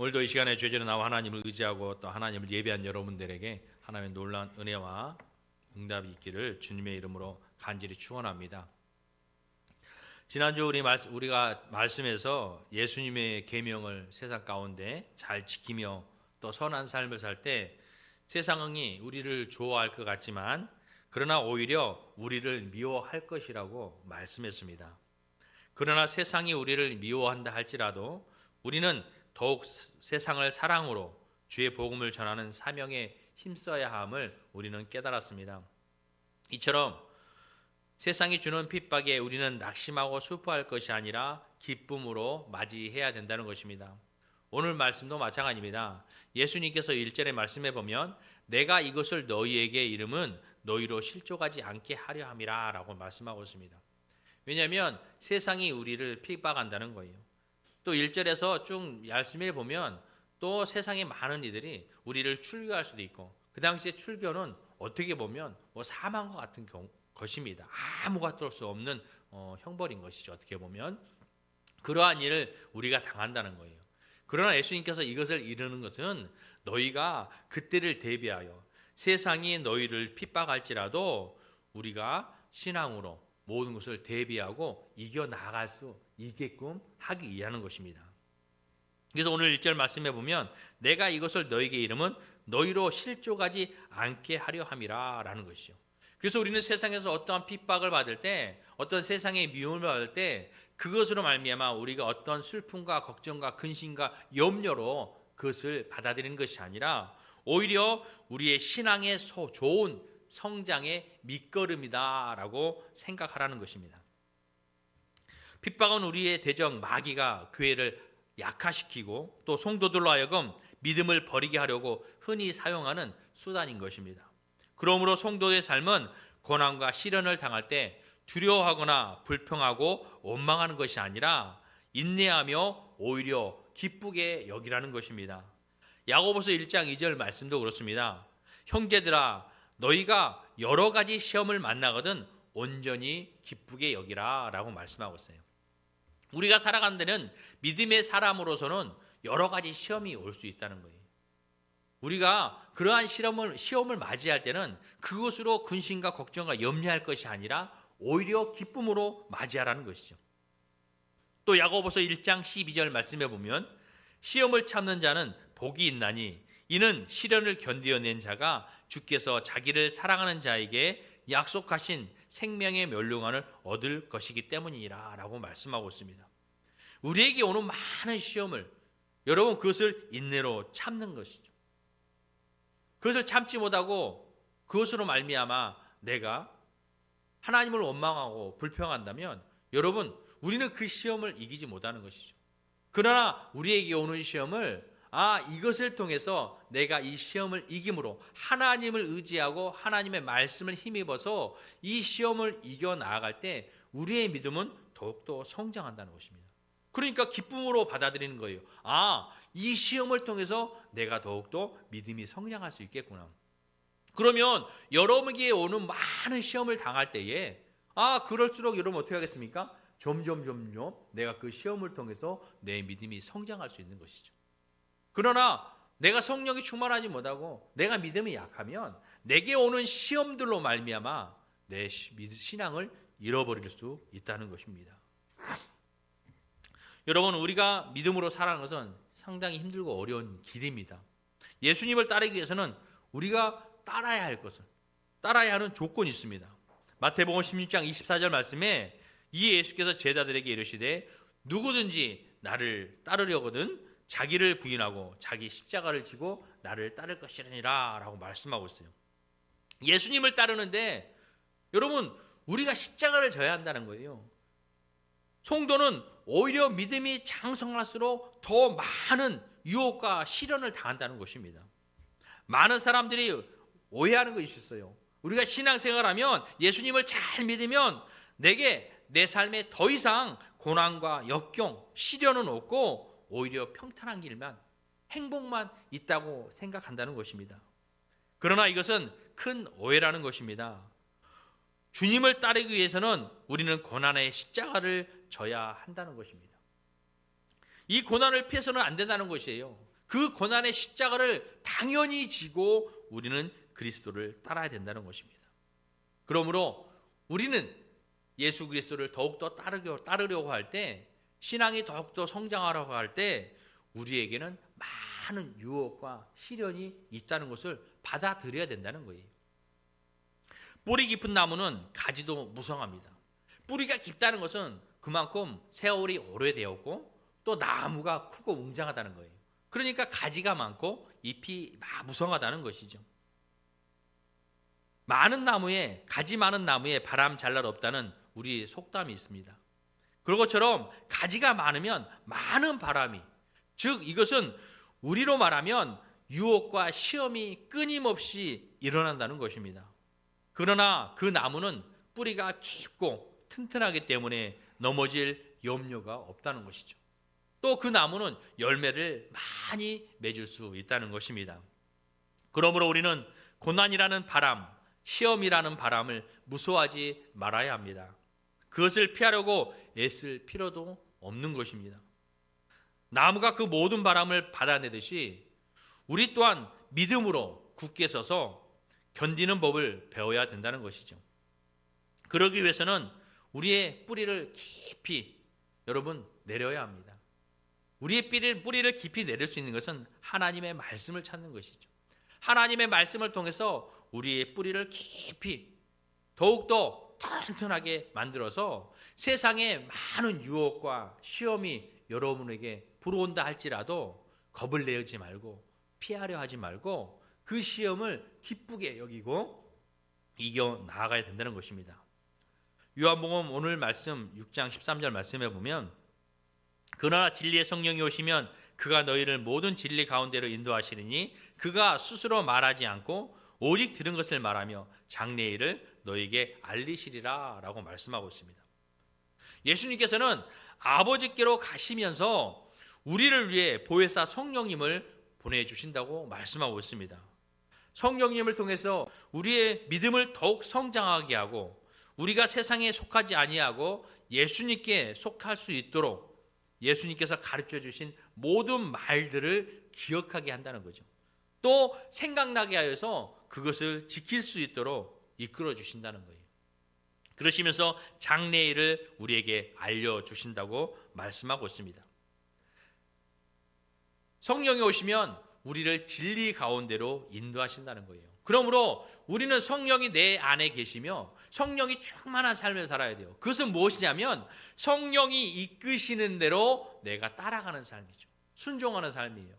오늘도 이 시간에 죄지는 나와 하나님을 의지하고 또 하나님을 예배한 여러분들에게 하나님의 놀라운 은혜와 응답이 있기를 주님의 이름으로 간절히 축원합니다. 지난주 우리 말, 우리가 말씀에서 예수님의 계명을 세상 가운데 잘 지키며 또 선한 삶을 살 때 세상이 우리를 좋아할 것 같지만 그러나 오히려 우리를 미워할 것이라고 말씀했습니다. 그러나 세상이 우리를 미워한다 할지라도 우리는 더욱 세상을 사랑으로 주의 복음을 전하는 사명에 힘써야 함을 우리는 깨달았습니다. 이처럼 세상이 주는 핍박에 우리는 낙심하고 슬퍼할 것이 아니라 기쁨으로 맞이해야 된다는 것입니다. 오늘 말씀도 마찬가지입니다. 예수님께서 1절에 말씀해 보면 내가 이것을 너희에게 이름은 너희로 실족하지 않게 하려 함이라 라고 말씀하고 있습니다. 왜냐하면 세상이 우리를 핍박한다는 거예요. 또 1절에서 쭉 말씀해 보면 또 세상에 많은 이들이 우리를 출교할 수도 있고 그 당시에 출교는 어떻게 보면 뭐 사망과 같은 경우, 것입니다. 아무것도 할 수 없는 어, 형벌인 것이죠. 어떻게 보면 그러한 일을 우리가 당한다는 거예요. 그러나 예수님께서 이것을 이르는 것은 너희가 그때를 대비하여 세상이 너희를 핍박할지라도 우리가 신앙으로 모든 것을 대비하고 이겨 나갈 수 있게끔 하기 위하는 것입니다. 그래서 오늘 1절 말씀해 보면 내가 이것을 너에게 이름은 너희로 실족하지 않게 하려 함이라라는 것이죠. 그래서 우리는 세상에서 어떠한 핍박을 받을 때 어떤 세상의 미움을 받을 때 그것으로 말미암아 우리가 어떤 슬픔과 걱정과 근심과 염려로 그것을 받아들이는 것이 아니라 오히려 우리의 신앙의 소, 좋은 성장의 밑거름이다라고 생각하라는 것입니다. 핍박은 우리의 대적 마귀가 교회를 약화시키고 또 성도들로 하여금 믿음을 버리게 하려고 흔히 사용하는 수단인 것입니다. 그러므로 성도의 삶은 고난과 시련을 당할 때 두려워하거나 불평하고 원망하는 것이 아니라 인내하며 오히려 기쁘게 여기라는 것입니다. 야고보서 1장 2절 말씀도 그렇습니다. 형제들아 너희가 여러 가지 시험을 만나거든 온전히 기쁘게 여기라라고 말씀하고 있어요. 우리가 살아가는 데는 믿음의 사람으로서는 여러 가지 시험이 올 수 있다는 거예요. 우리가 그러한 시험을 시험을 맞이할 때는 그것으로 근심과 걱정과 염려할 것이 아니라 오히려 기쁨으로 맞이하라는 것이죠. 또 야고보서 1장 12절 말씀해 보면 시험을 참는 자는 복이 있나니 이는 시련을 견디어낸 자가 주께서 자기를 사랑하는 자에게 약속하신 생명의 멸류관을 얻을 것이기 때문이라라고 말씀하고 있습니다. 우리에게 오는 많은 시험을 여러분 그것을 인내로 참는 것이죠. 그것을 참지 못하고 그것으로 말미암아 내가 하나님을 원망하고 불평한다면 여러분 우리는 그 시험을 이기지 못하는 것이죠. 그러나 우리에게 오는 시험을 아 이것을 통해서 내가 이 시험을 이김으로 하나님을 의지하고 하나님의 말씀을 힘입어서 이 시험을 이겨 나아갈 때 우리의 믿음은 더욱더 성장한다는 것입니다. 그러니까 기쁨으로 받아들이는 거예요. 아, 이 시험을 통해서 내가 더욱더 믿음이 성장할 수 있겠구나. 그러면 여러분에게 오는 많은 시험을 당할 때에 아, 그럴수록 여러분 어떻게 하겠습니까? 점점 점점 내가 그 시험을 통해서 내 믿음이 성장할 수 있는 것이죠. 그러나 내가 성령이 충만하지 못하고 내가 믿음이 약하면 내게 오는 시험들로 말미암아 내 신앙을 잃어버릴 수 있다는 것입니다. 여러분 우리가 믿음으로 살아가는 것은 상당히 힘들고 어려운 길입니다. 예수님을 따르기 위해서는 우리가 따라야 할 것을 따라야 하는 조건이 있습니다. 마태복음 16장 24절 말씀에 이 예수께서 제자들에게 이르시되 누구든지 나를 따르려거든 자기를 부인하고 자기 십자가를 지고 나를 따를 것이라니라라고 말씀하고 있어요. 예수님을 따르는데 여러분 우리가 십자가를 져야 한다는 거예요. 성도는 오히려 믿음이 장성할수록 더 많은 유혹과 시련을 당한다는 것입니다. 많은 사람들이 오해하는 것이 있어요. 우리가 신앙생활하면 예수님을 잘 믿으면 내게 내 삶에 더 이상 고난과 역경, 시련은 없고 오히려 평탄한 길만 행복만 있다고 생각한다는 것입니다. 그러나 이것은 큰 오해라는 것입니다. 주님을 따르기 위해서는 우리는 고난의 십자가를 져야 한다는 것입니다. 이 고난을 피해서는 안 된다는 것이에요. 그 고난의 십자가를 당연히 지고 우리는 그리스도를 따라야 된다는 것입니다. 그러므로 우리는 예수 그리스도를 더욱더 따르려, 따르려고 할 때 신앙이 더욱더 성장하려고 할 때 우리에게는 많은 유혹과 시련이 있다는 것을 받아들여야 된다는 거예요. 뿌리 깊은 나무는 가지도 무성합니다. 뿌리가 깊다는 것은 그만큼 세월이 오래되었고 또 나무가 크고 웅장하다는 거예요. 그러니까 가지가 많고 잎이 무성하다는 것이죠. 많은 나무에 가지 많은 나무에 바람 잘 날 없다는 우리 속담이 있습니다. 그런 것처럼 가지가 많으면 많은 바람이 즉 이것은 우리로 말하면 유혹과 시험이 끊임없이 일어난다는 것입니다. 그러나 그 나무는 뿌리가 깊고 튼튼하기 때문에 넘어질 염려가 없다는 것이죠. 또 그 나무는 열매를 많이 맺을 수 있다는 것입니다. 그러므로 우리는 고난이라는 바람, 시험이라는 바람을 무서워하지 말아야 합니다. 그것을 피하려고 애쓸 필요도 없는 것입니다. 나무가 그 모든 바람을 받아내듯이 우리 또한 믿음으로 굳게 서서 견디는 법을 배워야 된다는 것이죠. 그러기 위해서는 우리의 뿌리를 깊이 여러분 내려야 합니다. 우리의 뿌리를, 뿌리를 깊이 내릴 수 있는 것은 하나님의 말씀을 찾는 것이죠. 하나님의 말씀을 통해서 우리의 뿌리를 깊이 더욱더 튼튼하게 만들어서 세상에 많은 유혹과 시험이 여러분에게 불어온다 할지라도 겁을 내지 말고 피하려 하지 말고 그 시험을 기쁘게 여기고 이겨 나아가야 된다는 것입니다. 요한복음 오늘 말씀 6장 13절 말씀에 보면 그러나 진리의 성령이 오시면 그가 너희를 모든 진리 가운데로 인도하시리니 그가 스스로 말하지 않고 오직 들은 것을 말하며 장래일을 너에게 알리시리라 라고 말씀하고 있습니다. 예수님께서는 아버지께로 가시면서 우리를 위해 보혜사 성령님을 보내 주신다고 말씀하고 있습니다. 성령님을 통해서 우리의 믿음을 더욱 성장하게 하고 우리가 세상에 속하지 아니하고 예수님께 속할 수 있도록 예수님께서 가르쳐 주신 모든 말들을 기억하게 한다는 거죠. 또 생각나게 하여서 그것을 지킬 수 있도록 이끌어 주신다는 거예요. 그러시면서 장래일을 우리에게 알려 주신다고 말씀하고 있습니다. 성령이 오시면 우리를 진리 가운데로 인도하신다는 거예요. 그러므로 우리는 성령이 내 안에 계시며 성령이 충만한 삶을 살아야 돼요. 그것은 무엇이냐면 성령이 이끄시는 대로 내가 따라가는 삶이죠. 순종하는 삶이에요.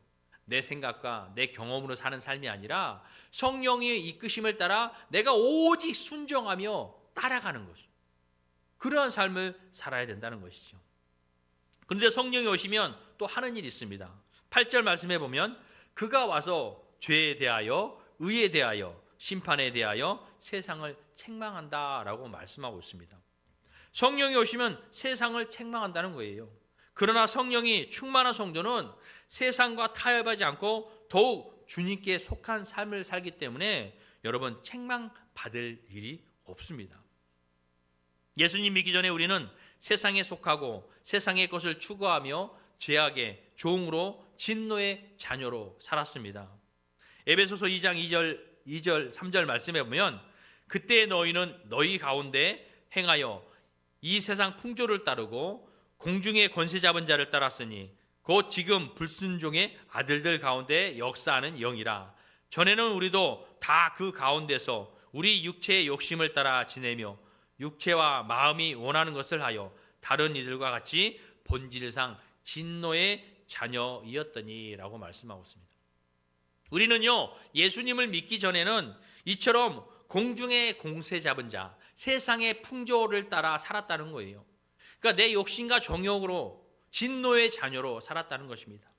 내 생각과 내 경험으로 사는 삶이 아니라 성령의 이끄심을 따라 내가 오직 순종하며 따라가는 것이죠. 그러한 삶을 살아야 된다는 것이죠. 그런데 성령이 오시면 또 하는 일이 있습니다. 8절 말씀해 보면 그가 와서 죄에 대하여 의에 대하여 심판에 대하여 세상을 책망한다라고 말씀하고 있습니다. 성령이 오시면 세상을 책망한다는 거예요. 그러나 성령이 충만한 성도는 세상과 타협하지 않고 더욱 주님께 속한 삶을 살기 때문에 여러분 책망받을 일이 없습니다. 예수님 믿기 전에 우리는 세상에 속하고 세상의 것을 추구하며 죄악의 종으로 진노의 자녀로 살았습니다. 에베소서 2장 2절 2절 3절 말씀해 보면 그때 너희는 너희 가운데 행하여 이 세상 풍조를 따르고 공중의 권세 잡은 자를 따랐으니 곧 지금 불순종의 아들들 가운데 역사하는 영이라 전에는 우리도 다 그 가운데서 우리 육체의 욕심을 따라 지내며 육체와 마음이 원하는 것을 하여 다른 이들과 같이 본질상 진노의 자녀이었더니라고 말씀하고 있습니다. 우리는요 예수님을 믿기 전에는 이처럼 공중의 공세 잡은 자, 세상의 풍조를 따라 살았다는 거예요. 그러니까 내 욕심과 정욕으로 진노의 자녀로 살았다는 것입니다.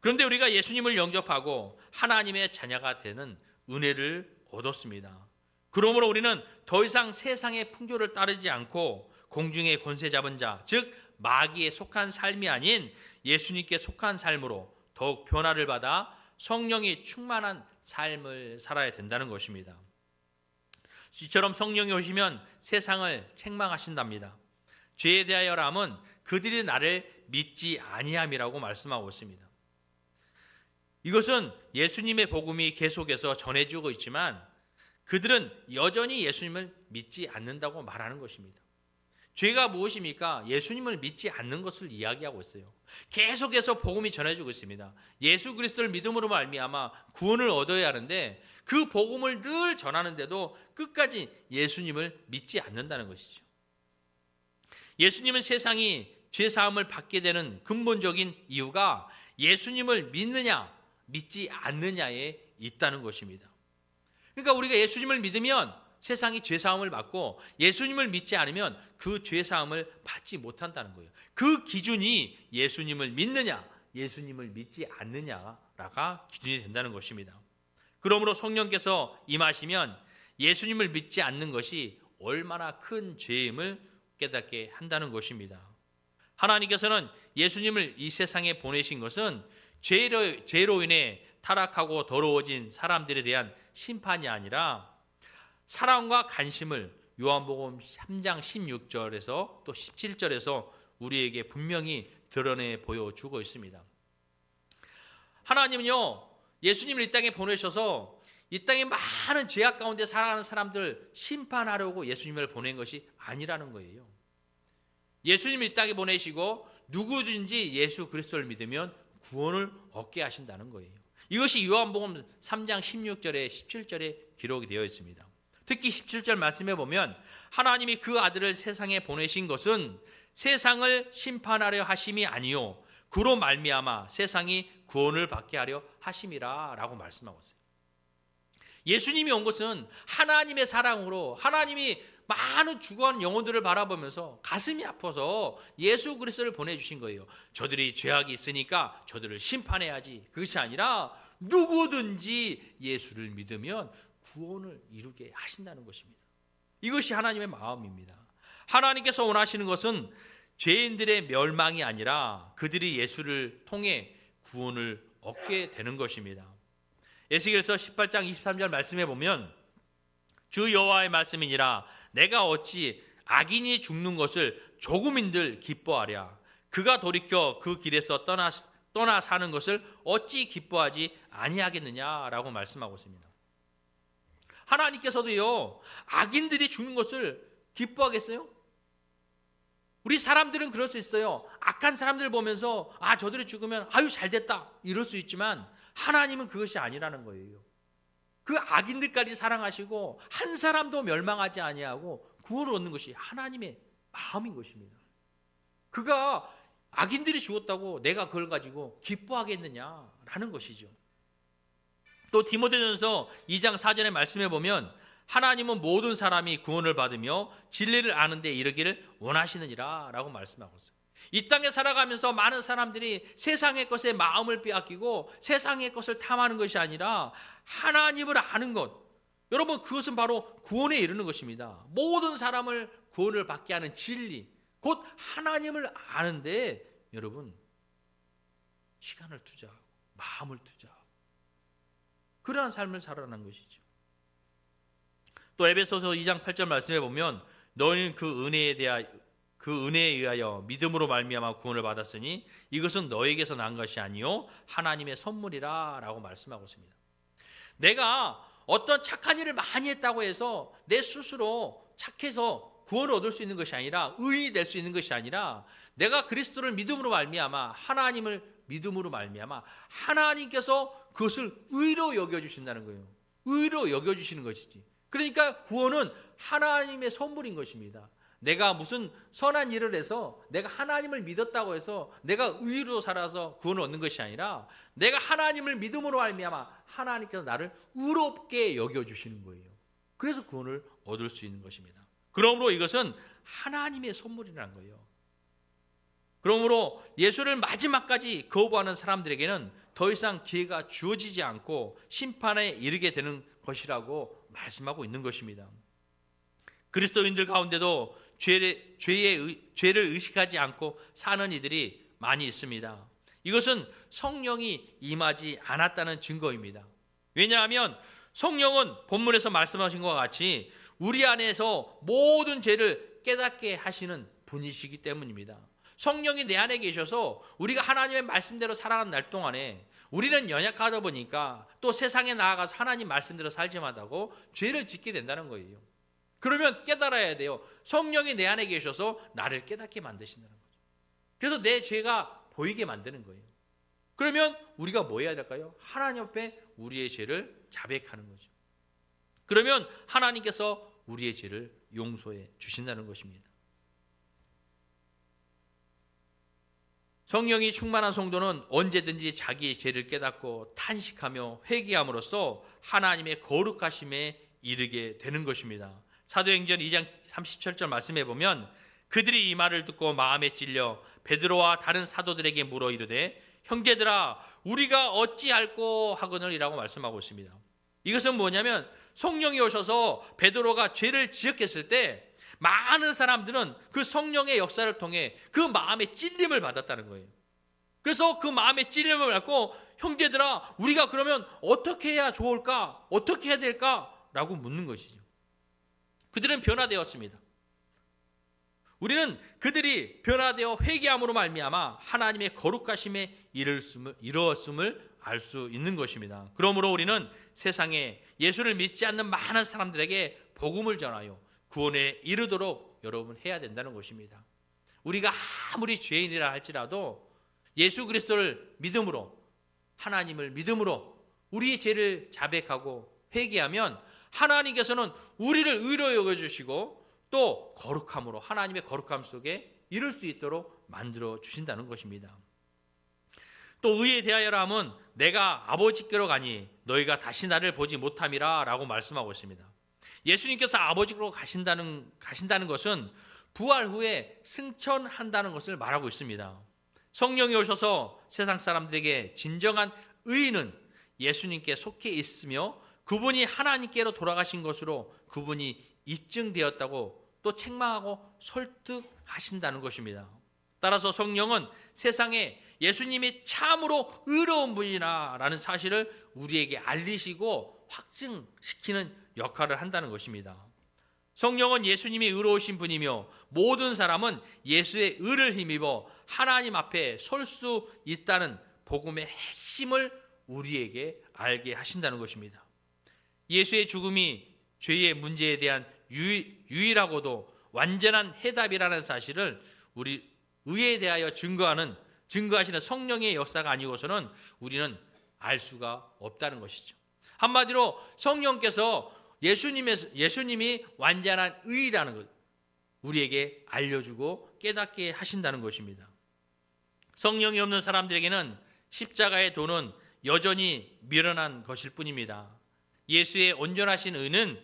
그런데 우리가 예수님을 영접하고 하나님의 자녀가 되는 은혜를 얻었습니다. 그러므로 우리는 더 이상 세상의 풍조를 따르지 않고 공중의 권세 잡은 자, 즉 마귀에 속한 삶이 아닌 예수님께 속한 삶으로 더욱 변화를 받아 성령이 충만한 삶을 살아야 된다는 것입니다. 이처럼 성령이 오시면 세상을 책망하신답니다. 죄에 대하여람은 그들이 나를 믿지 아니함이라고 말씀하고 있습니다. 이것은 예수님의 복음이 계속해서 전해지고 있지만 그들은 여전히 예수님을 믿지 않는다고 말하는 것입니다. 죄가 무엇입니까? 예수님을 믿지 않는 것을 이야기하고 있어요. 계속해서 복음이 전해지고 있습니다. 예수 그리스도를 믿음으로 말미암아 구원을 얻어야 하는데 그 복음을 늘 전하는데도 끝까지 예수님을 믿지 않는다는 것이죠. 예수님은 세상이 죄 사함을 받게 되는 근본적인 이유가 예수님을 믿느냐 믿지 않느냐에 있다는 것입니다. 그러니까 우리가 예수님을 믿으면 세상이 죄 사함을 받고 예수님을 믿지 않으면 그 죄 사함을 받지 못한다는 거예요. 그 기준이 예수님을 믿느냐, 예수님을 믿지 않느냐가 기준이 된다는 것입니다. 그러므로 성령께서 임하시면 예수님을 믿지 않는 것이 얼마나 큰 죄임을 깨닫게 한다는 것입니다. 하나님께서는 예수님을 이 세상에 보내신 것은 죄로, 죄로 인해 타락하고 더러워진 사람들에 대한 심판이 아니라 사랑과 관심을 요한복음 3장 16절에서 또 17절에서 우리에게 분명히 드러내 보여주고 있습니다. 하나님은요, 예수님을 이 땅에 보내셔서 이 땅에 많은 죄악 가운데 살아가는 사람들 심판하려고 예수님을 보낸 것이 아니라는 거예요. 예수님을 이 땅에 보내시고 누구든지 예수 그리스도를 믿으면 구원을 얻게 하신다는 거예요. 이것이 요한복음 3장 16절에 17절에 기록이 되어 있습니다. 특히 17절 말씀해 보면 하나님이 그 아들을 세상에 보내신 것은 세상을 심판하려 하심이 아니요 그로 말미암아 세상이 구원을 받게 하려 하심이라라고 말씀하고 있어요. 예수님이 온 것은 하나님의 사랑으로 하나님이 많은 죽어가는 영혼들을 바라보면서 가슴이 아파서 예수 그리스도를 보내주신 거예요. 저들이 죄악이 있으니까 저들을 심판해야지. 그것이 아니라 누구든지 예수를 믿으면 구원을 이루게 하신다는 것입니다. 이것이 하나님의 마음입니다. 하나님께서 원하시는 것은 죄인들의 멸망이 아니라 그들이 예수를 통해 구원을 얻게 되는 것입니다. 에스겔서 18장 23절 말씀해 보면 주 여호와의 말씀이니라 내가 어찌 악인이 죽는 것을 조금인들 기뻐하랴 그가 돌이켜 그 길에서 떠나 떠나 사는 것을 어찌 기뻐하지 아니하겠느냐라고 말씀하고 있습니다. 하나님께서도요 악인들이 죽는 것을 기뻐하겠어요? 우리 사람들은 그럴 수 있어요. 악한 사람들 보면서 아 저들이 죽으면 아유 잘 됐다 이럴 수 있지만 하나님은 그것이 아니라는 거예요. 그 악인들까지 사랑하시고 한 사람도 멸망하지 아니하고 구원을 얻는 것이 하나님의 마음인 것입니다. 그가 악인들이 죽었다고 내가 그걸 가지고 기뻐하겠느냐라는 것이죠. 또 디모데전서 2장 4절에 말씀해 보면 하나님은 모든 사람이 구원을 받으며 진리를 아는데 이르기를 원하시느니라라고 말씀하고 있어요. 이 땅에 살아가면서 많은 사람들이 세상의 것에 마음을 빼앗기고 세상의 것을 탐하는 것이 아니라 하나님을 아는 것. 여러분 그것은 바로 구원에 이르는 것입니다. 모든 사람을 구원을 받게 하는 진리, 곧 하나님을 아는데 여러분 시간을 투자하고 마음을 투자하고 그러한 삶을 살아가는 것이죠. 또 에베소서 2장 8절 말씀해 보면 너희는 그 은혜에 대하여 그 은혜에 의하여 믿음으로 말미암아 구원을 받았으니 이것은 너에게서 난 것이 아니요 하나님의 선물이라라고 말씀하고 있습니다. 내가 어떤 착한 일을 많이 했다고 해서 내 스스로 착해서 구원을 얻을 수 있는 것이 아니라 의인이 될 수 있는 것이 아니라 내가 그리스도를 믿음으로 말미암아 하나님을 믿음으로 말미암아 하나님께서 그것을 의로 여겨 주신다는 거예요. 의로 여겨 주시는 것이지. 그러니까 구원은 하나님의 선물인 것입니다. 내가 무슨 선한 일을 해서 내가 하나님을 믿었다고 해서 내가 의로 살아서 구원을 얻는 것이 아니라 내가 하나님을 믿음으로 알미암아 하나님께서 나를 의롭게 여겨 주시는 거예요. 그래서 구원을 얻을 수 있는 것입니다. 그러므로 이것은 하나님의 선물이라는 거예요. 그러므로 예수를 마지막까지 거부하는 사람들에게는 더 이상 기회가 주어지지 않고 심판에 이르게 되는 것이라고 말씀하고 있는 것입니다. 그리스도인들 가운데도 죄의, 죄의, 죄를 의식하지 않고 사는 이들이 많이 있습니다. 이것은 성령이 임하지 않았다는 증거입니다. 왜냐하면 성령은 본문에서 말씀하신 것과 같이 우리 안에서 모든 죄를 깨닫게 하시는 분이시기 때문입니다. 성령이 내 안에 계셔서 우리가 하나님의 말씀대로 살아가는 날 동안에 우리는 연약하다 보니까 또 세상에 나아가서 하나님 말씀대로 살지 못하고 죄를 짓게 된다는 거예요. 그러면 깨달아야 돼요. 성령이 내 안에 계셔서 나를 깨닫게 만드신다는 거죠. 그래서 내 죄가 보이게 만드는 거예요. 그러면 우리가 뭐 해야 될까요? 하나님 앞에 우리의 죄를 자백하는 거죠. 그러면 하나님께서 우리의 죄를 용서해 주신다는 것입니다. 성령이 충만한 성도는 언제든지 자기의 죄를 깨닫고 탄식하며 회개함으로써 하나님의 거룩하심에 이르게 되는 것입니다. 사도행전 2장 37절 말씀해 보면 그들이 이 말을 듣고 마음에 찔려 베드로와 다른 사도들에게 물어 이르되 형제들아 우리가 어찌할꼬 하거늘이라고 말씀하고 있습니다. 이것은 뭐냐면 성령이 오셔서 베드로가 죄를 지었겠을 때 많은 사람들은 그 성령의 역사를 통해 그 마음의 찔림을 받았다는 거예요. 그래서 그 마음의 찔림을 받고 형제들아 우리가 그러면 어떻게 해야 좋을까? 어떻게 해야 될까? 라고 묻는 것이죠. 그들은 변화되었습니다. 우리는 그들이 변화되어 회개함으로 말미암아 하나님의 거룩하심에 이르렀음을 알 수 있는 것입니다. 그러므로 우리는 세상에 예수를 믿지 않는 많은 사람들에게 복음을 전하여 구원에 이르도록 여러분 해야 된다는 것입니다. 우리가 아무리 죄인이라 할지라도 예수 그리스도를 믿음으로 하나님을 믿음으로 우리의 죄를 자백하고 회개하면 하나님께서는 우리를 의로 여겨 주시고 또 거룩함으로 하나님의 거룩함 속에 이룰 수 있도록 만들어 주신다는 것입니다. 또 의에 대하여라 함은 내가 아버지께로 가니 너희가 다시 나를 보지 못함이라라고 말씀하고 있습니다. 예수님께서 아버지로 가신다는 가신다는 것은 부활 후에 승천한다는 것을 말하고 있습니다. 성령이 오셔서 세상 사람들에게 진정한 의인은 예수님께 속해 있으며 그분이 하나님께로 돌아가신 것으로 그분이 입증되었다고 또 책망하고 설득하신다는 것입니다. 따라서 성령은 세상에 예수님이 참으로 의로운 분이라는 사실을 우리에게 알리시고 확증시키는 역할을 한다는 것입니다. 성령은 예수님이 의로우신 분이며 모든 사람은 예수의 의를 힘입어 하나님 앞에 설 수 있다는 복음의 핵심을 우리에게 알게 하신다는 것입니다. 예수의 죽음이 죄의 문제에 대한 유일 하고도 완전한 해답이라는 사실을 우리 의에 대하여 증거하는 증거하시는 성령의 역사가 아니고서는 우리는 알 수가 없다는 것이죠. 한마디로 성령께서 예수님의 예수님이 완전한 의라는 것 우리에게 알려주고 깨닫게 하신다는 것입니다. 성령이 없는 사람들에게는 십자가의 도는 여전히 미련한 것일 뿐입니다. 예수의 온전하신 의는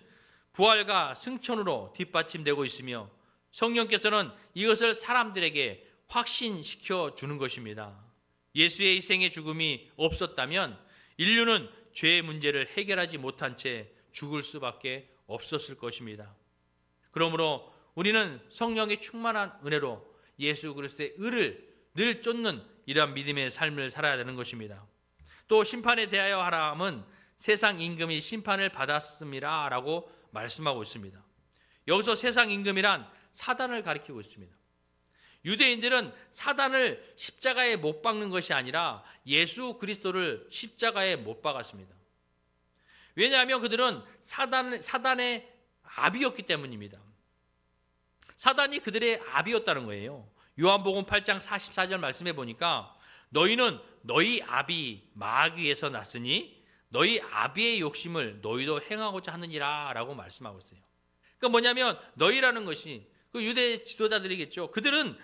부활과 승천으로 뒷받침되고 있으며 성령께서는 이것을 사람들에게 확신시켜 주는 것입니다. 예수의 희생의 죽음이 없었다면 인류는 죄의 문제를 해결하지 못한 채 죽을 수밖에 없었을 것입니다. 그러므로 우리는 성령의 충만한 은혜로 예수 그리스도의 의를 늘 쫓는 이러한 믿음의 삶을 살아야 되는 것입니다. 또 심판에 대하여 하라함은 세상 임금이 심판을 받았음이라라고 말씀하고 있습니다. 여기서 세상 임금이란 사단을 가리키고 있습니다. 유대인들은 사단을 십자가에 못 박는 것이 아니라 예수 그리스도를 십자가에 못 박았습니다. 왜냐하면 그들은 사단, 사단의 아비였기 때문입니다. 사단이 그들의 아비였다는 거예요. 요한복음 8장 44절 말씀해 보니까 너희는 너희 아비 마귀에서 났으니 너희 아비의 욕심을 너희도 행하고자 하느니라라고 말씀하고 있어요. 그러니까 뭐냐면 너희라는 것이 그 유대 지도자들이겠죠. 그들은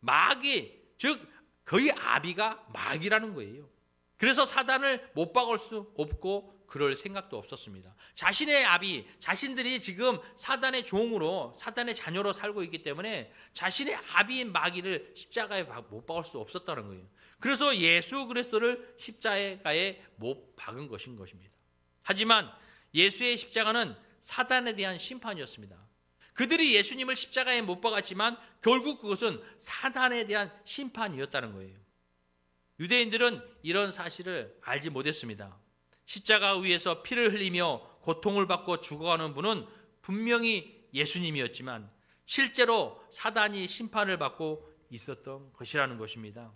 마귀 즉 거의 아비가 마귀라는 거예요. 그래서 사단을 못 박을 수 없고 그럴 생각도 없었습니다. 자신의 아비, 자신들이 지금 사단의 종으로, 사단의 자녀로 살고 있기 때문에 자신의 아비인 마귀를 십자가에 못 박을 수 없었다는 거예요. 그래서 예수 그리스도를 십자가에 못 박은 것인 것입니다. 하지만 예수의 십자가는 사단에 대한 심판이었습니다. 그들이 예수님을 십자가에 못 박았지만 결국 그것은 사단에 대한 심판이었다는 거예요. 유대인들은 이런 사실을 알지 못했습니다. 십자가 위에서 피를 흘리며 고통을 받고 죽어가는 분은 분명히 예수님이었지만 실제로 사단이 심판을 받고 있었던 것이라는 것입니다.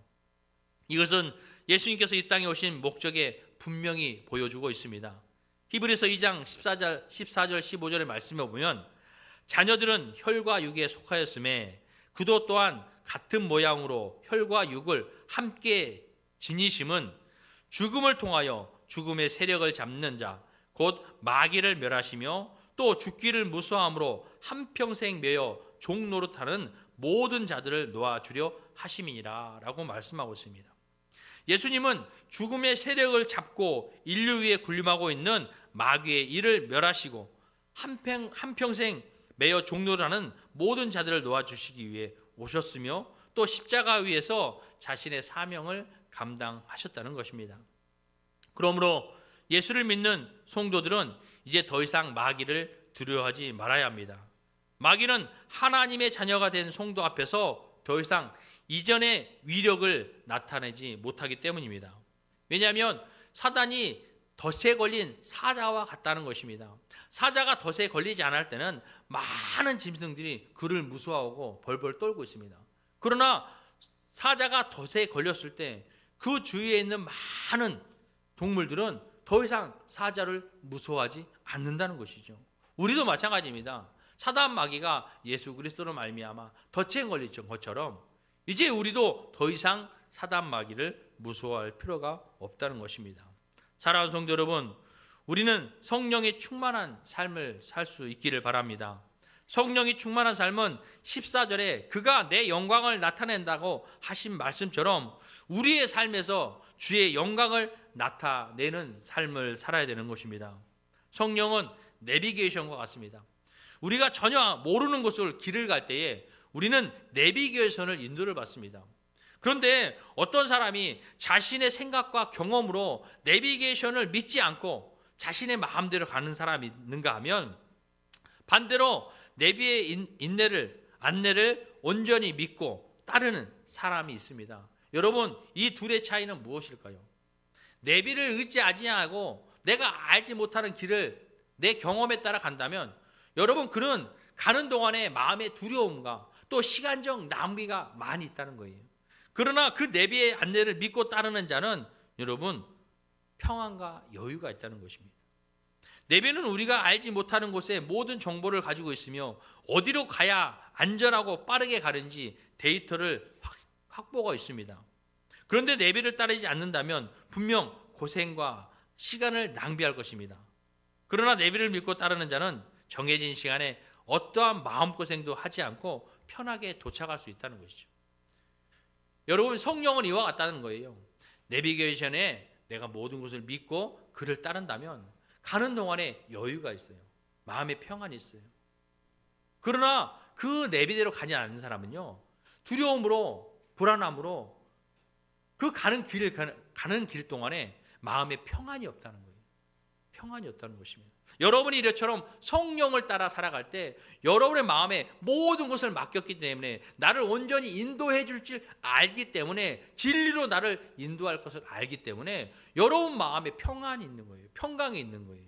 이것은 예수님께서 이 땅에 오신 목적에 분명히 보여주고 있습니다. 히브리서 2장 14절, 14절 15절의 말씀에 보면 자녀들은 혈과 육에 속하였음에 그도 또한 같은 모양으로 혈과 육을 함께 지니심은 죽음을 통하여 죽음의 세력을 잡는 자 곧 마귀를 멸하시며 또 죽기를 무수함으로 한평생 매여 종 노릇하는 모든 자들을 놓아주려 하심이니라라고 말씀하고 있습니다. 예수님은 죽음의 세력을 잡고 인류 위에 군림하고 있는 마귀의 일을 멸하시고 한평 한평생 매여 종노라는 모든 자들을 놓아주시기 위해 오셨으며 또 십자가 위에서 자신의 사명을 감당하셨다는 것입니다. 그러므로 예수를 믿는 성도들은 이제 더 이상 마귀를 두려워하지 말아야 합니다. 마귀는 하나님의 자녀가 된 성도 앞에서 더 이상 이전의 위력을 나타내지 못하기 때문입니다. 왜냐하면 사단이 덫에 걸린 사자와 같다는 것입니다. 사자가 덫에 걸리지 않을 때는 많은 짐승들이 그를 무서워하고 벌벌 떨고 있습니다. 그러나 사자가 덫에 걸렸을 때 그 주위에 있는 많은 동물들은 더 이상 사자를 무서워하지 않는다는 것이죠. 우리도 마찬가지입니다. 사단 마귀가 예수 그리스도로 말미암아 덫에 걸리던 것처럼 이제 우리도 더 이상 사단 마귀를 무서워할 필요가 없다는 것입니다. 사랑하는 성도 여러분, 우리는 성령의 충만한 삶을 살 수 있기를 바랍니다. 성령이 충만한 삶은 14절에 그가 내 영광을 나타낸다고 하신 말씀처럼 우리의 삶에서 주의 영광을 나타내는 삶을 살아야 되는 것입니다. 성령은 내비게이션과 같습니다. 우리가 전혀 모르는 곳을 길을 갈 때에 우리는 내비게이션을 인도를 받습니다. 그런데 어떤 사람이 자신의 생각과 경험으로 내비게이션을 믿지 않고 자신의 마음대로 가는 사람이 있는가 하면 반대로 내비의 인내를 안내를 온전히 믿고 따르는 사람이 있습니다. 여러분 이 둘의 차이는 무엇일까요? 내비를 의지하지 않고 내가 알지 못하는 길을 내 경험에 따라 간다면 여러분 그는 가는 동안에 마음의 두려움과 또 시간적 낭비가 많이 있다는 거예요. 그러나 그 내비의 안내를 믿고 따르는 자는 여러분 평안과 여유가 있다는 것입니다. 내비는 우리가 알지 못하는 곳에 모든 정보를 가지고 있으며 어디로 가야 안전하고 빠르게 가는지 데이터를 확보가 있습니다. 그런데 내비를 따르지 않는다면 분명 고생과 시간을 낭비할 것입니다. 그러나 내비를 믿고 따르는 자는 정해진 시간에 어떠한 마음고생도 하지 않고 편하게 도착할 수 있다는 것이죠. 여러분 성령은 이와 같다는 거예요. 내비게이션에 내가 모든 것을 믿고 그를 따른다면 가는 동안에 여유가 있어요. 마음의 평안이 있어요. 그러나 그 내비대로 가지 않는 사람은요. 두려움으로 불안함으로 그 가는 길을 가는 길 동안에 마음의 평안이 없다는 거예요. 평안이 없다는 것입니다. 여러분이 이처럼 성령을 따라 살아갈 때 여러분의 마음에 모든 것을 맡겼기 때문에 나를 온전히 인도해 줄 줄 알기 때문에 진리로 나를 인도할 것을 알기 때문에 여러분 마음에 평안이 있는 거예요. 평강이 있는 거예요.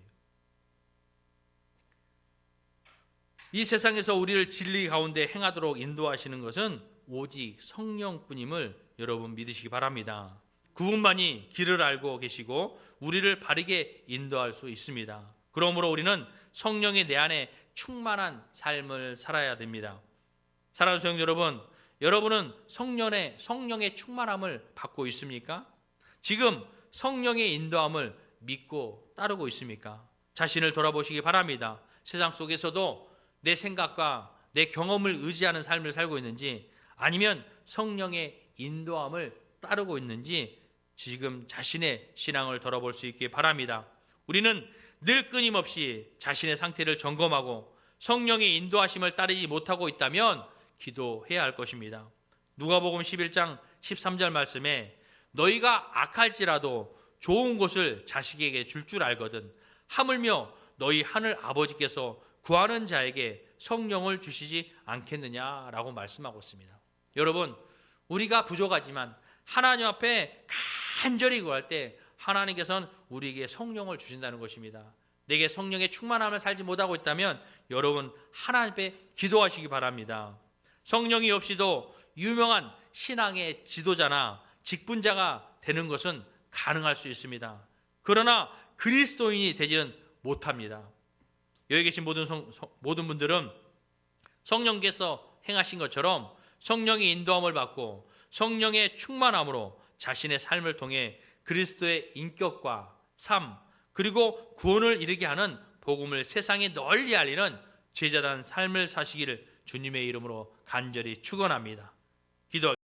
이 세상에서 우리를 진리 가운데 행하도록 인도하시는 것은 오직 성령뿐임을 여러분 믿으시기 바랍니다. 그분만이 길을 알고 계시고 우리를 바르게 인도할 수 있습니다. 그러므로 우리는 성령이 내 안에 충만한 삶을 살아야 됩니다. 사랑하는 성 여러분, 여러분은 성령의 성령의 충만함을 받고 있습니까? 지금 성령의 인도함을 믿고 따르고 있습니까? 자신을 돌아보시기 바랍니다. 세상 속에서도 내 생각과 내 경험을 의지하는 삶을 살고 있는지 아니면 성령의 인도함을 따르고 있는지 지금 자신의 신앙을 돌아볼 수 있기 바랍니다. 우리는 늘 끊임없이 자신의 상태를 점검하고 성령의 인도하심을 따르지 못하고 있다면 기도해야 할 것입니다. 누가복음 11장 13절 말씀에 너희가 악할지라도 좋은 것을 자식에게 줄줄 줄 알거든 하물며 너희 하늘 아버지께서 구하는 자에게 성령을 주시지 않겠느냐라고 말씀하고 있습니다. 여러분, 우리가 부족하지만 하나님 앞에 간절히 구할 때 하나님께서는 우리에게 성령을 주신다는 것입니다. 내게 성령의 충만함을 살지 못하고 있다면 여러분 하나님 앞에 기도하시기 바랍니다. 성령이 없이도 유명한 신앙의 지도자나 직분자가 되는 것은 가능할 수 있습니다. 그러나 그리스도인이 되지는 못합니다. 여기 계신 모든 성- 성- 모든 분들은 성령께서 행하신 것처럼 성령의 인도함을 받고 성령의 충만함으로 자신의 삶을 통해 그리스도의 인격과 삶 그리고 구원을 이루게 하는 복음을 세상에 널리 알리는 제자단 삶을 사시기를 주님의 이름으로 간절히 축원합니다. 기도